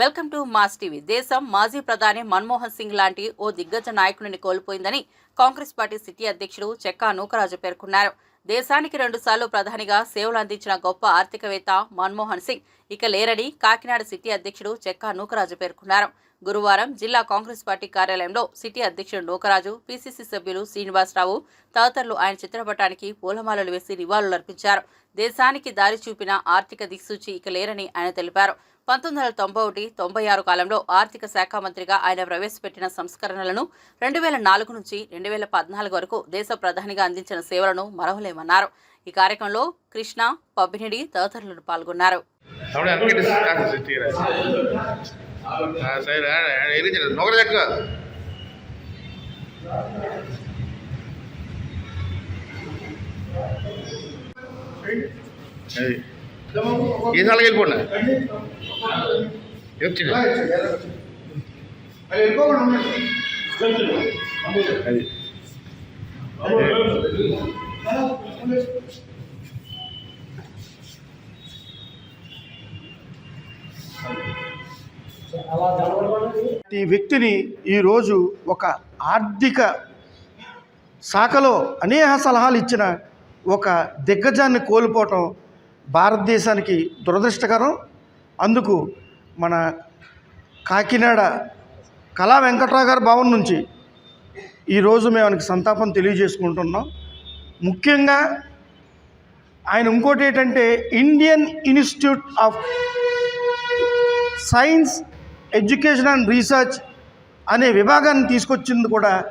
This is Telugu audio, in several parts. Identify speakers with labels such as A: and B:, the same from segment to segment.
A: Welcome to mass TV. దేశం మాజీ ప్రధాని మన్మోహన్ సింగ్ లాంటి ఓ దిగ్గజ నాయకుడిని కోల్పోయిందని కాంగ్రెస్ పార్టీ సిటీ అధ్యక్షుడు చెక్కా నూకరాజు పేర్కొన్నారు. దేశానికి రెండుసార్లు ప్రధానిగా సేవలు అందించిన గొప్ప ఆర్థికవేత్త మన్మోహన్ సింగ్ ఇక లేరని కాకినాడ సిటీ అధ్యక్షుడు చెక్కా నూకరాజు పేర్కొన్నారు. గురువారం జిల్లా కాంగ్రెస్ పార్టీ కార్యాలయంలో సిటీ అధ్యక్షుడు నూకరాజు పీసీసీ సభ్యులు శ్రీనివాసరావు తదితరులు ఆయన చిత్రపటానికి పూలమాలలు వేసి నివాళులర్పించారు. దేశానికి దారి చూపిన ఆర్థిక దిక్సూచి ఇక లేరని ఆయన తెలిపారు. పంతొమ్మిది వందల తొంభై ఒకటి తొంభై ఆరు కాలంలో ఆర్థిక శాఖ మంత్రిగా ఆయన ప్రవేశపెట్టిన సంస్కరణలను రెండు వేల నాలుగు నుంచి రెండు వేల పద్నాలుగు వరకు దేశ ప్రధానిగా అందించిన సేవలను మరవలేమన్నారు. ఈ కార్యక్రమంలో కృష్ణ పబ్బినిడి తదితరులు పాల్గొన్నారు.
B: Hey. ఏ సార్లు వెళ్ళిపోండి
C: ఈ వ్యక్తిని ఈరోజు ఒక ఆర్థిక శాఖలో అనేక సలహాలు ఇచ్చిన ఒక దిగ్గజాన్ని కోల్పోవటం భారతదేశానికి దురదృష్టకరం. అందుకు మన కాకినాడ కళా వెంకట్రావు గారి భవన్ నుంచి ఈరోజు మేము ఆయనకి సంతాపం తెలియజేసుకుంటున్నాం. ముఖ్యంగా ఆయన ఇంకోటి ఏంటంటే Indian Institute of Science Education and Research అనే విభాగాన్ని తీసుకొచ్చింది కూడా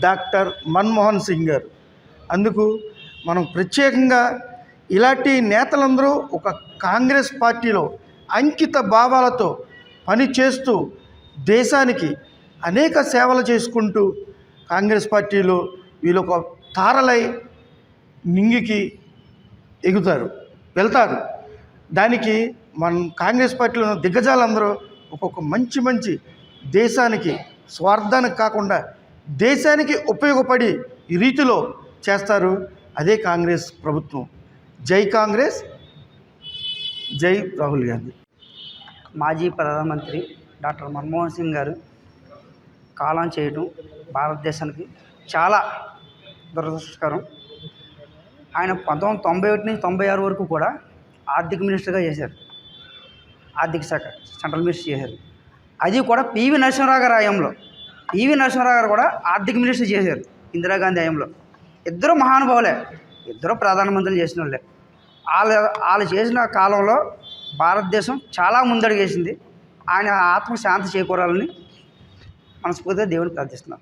C: డాక్టర్ మన్మోహన్ సింగ్ గారు. అందుకు మనం ప్రత్యేకంగా ఇలాంటి నేతలందరూ ఒక కాంగ్రెస్ పార్టీలో అంకిత భావాలతో పనిచేస్తూ దేశానికి అనేక సేవలు చేసుకుంటూ కాంగ్రెస్ పార్టీలో వీళ్ళు ఒక తారలై నింగికి ఎగుతారు వెళ్తారు. దానికి మన కాంగ్రెస్ పార్టీలో ఉన్న దిగ్గజాలందరూ ఒక్కొక్క మంచి మంచి దేశానికి స్వార్థానికి కాకుండా దేశానికి ఉపయోగపడి ఈ రీతిలో చేస్తారు. అదే కాంగ్రెస్ ప్రభుత్వం. జై కాంగ్రెస్ జై రాహుల్ గాంధీ.
D: మాజీ ప్రధానమంత్రి డాక్టర్ మన్మోహన్ సింగ్ గారు కాలం చేయడం భారతదేశానికి చాలా దురదృష్టకరం. ఆయన పంతొమ్మిది తొంభై ఒకటి నుంచి తొంభై ఆరు వరకు కూడా ఆర్థిక మినిస్టర్గా చేశారు. ఆర్థిక శాఖ సెంట్రల్ మినిస్టర్ చేశారు. అది కూడా పివి నరసింహరావు గారి హయాంలో పివి నరసింహరావు గారు కూడా ఆర్థిక మినిస్టర్ చేశారు ఇందిరాగాంధీ హయాంలో ఇద్దరు మహానుభావులే. ఇద్దరు ప్రధానమంత్రులు చేసిన వాళ్ళే వాళ్ళు వాళ్ళు చేసిన కాలంలో భారతదేశం చాలా ముందడుగేసింది. ఆయన ఆత్మ శాంతి చేకూరాలని మనస్ఫూర్తిగా దేవుని ప్రార్థిస్తున్నాం.